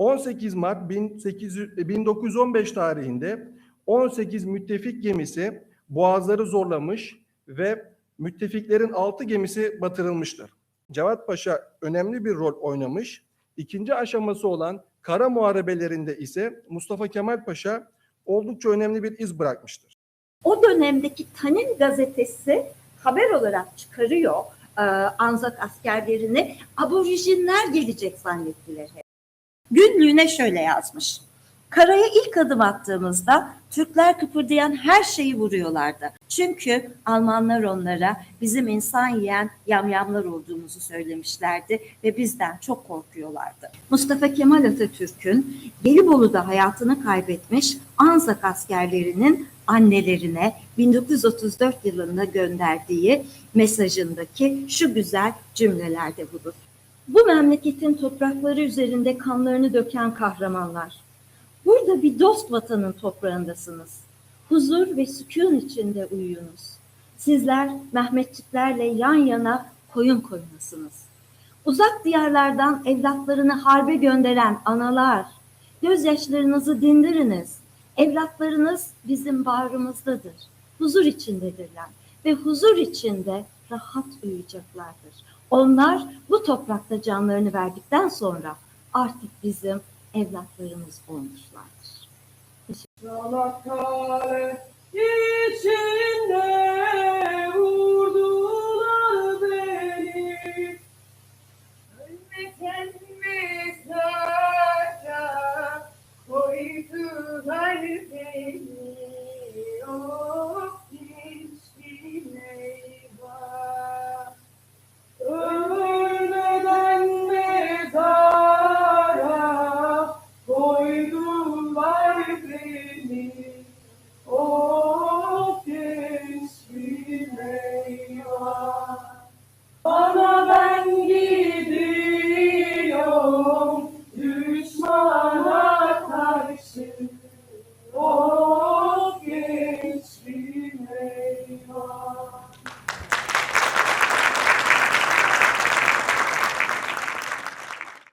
18 Mart 1800 1915 tarihinde 18 müttefik gemisi boğazları zorlamış ve müttefiklerin 6 gemisi batırılmıştır. Cevat Paşa önemli bir rol oynamış. İkinci aşaması olan kara muharebelerinde ise Mustafa Kemal Paşa oldukça önemli bir iz bırakmıştır. O dönemdeki Tanin gazetesi haber olarak çıkarıyor e, Anzak askerlerini. Aborijinler gelecek zannettiler hep. Günlüğüne şöyle yazmış. Karaya ilk adım attığımızda Türkler kıpırdayan her şeyi vuruyorlardı. Çünkü Almanlar onlara bizim insan yiyen yamyamlar olduğumuzu söylemişlerdi ve bizden çok korkuyorlardı. Mustafa Kemal Atatürk'ün Gelibolu'da hayatını kaybetmiş Anzak askerlerinin annelerine 1934 yılında gönderdiği mesajındaki şu güzel cümlelerde bulur. Bu memleketin toprakları üzerinde kanlarını döken kahramanlar. Burada bir dost vatanın toprağındasınız. Huzur ve sükun içinde uyuyunuz. Sizler Mehmetçiklerle yan yana koyun koyunasınız. Uzak diyarlardan evlatlarını harbe gönderen analar, gözyaşlarınızı dindiriniz. Evlatlarınız bizim bağrımızdadır. Huzur içindedirler ve huzur içinde rahat uyuyacaklardır. Onlar bu toprakta canlarını verdikten sonra artık bizim evlatlarımız olmuşlardır. Çanakkale içinde everything.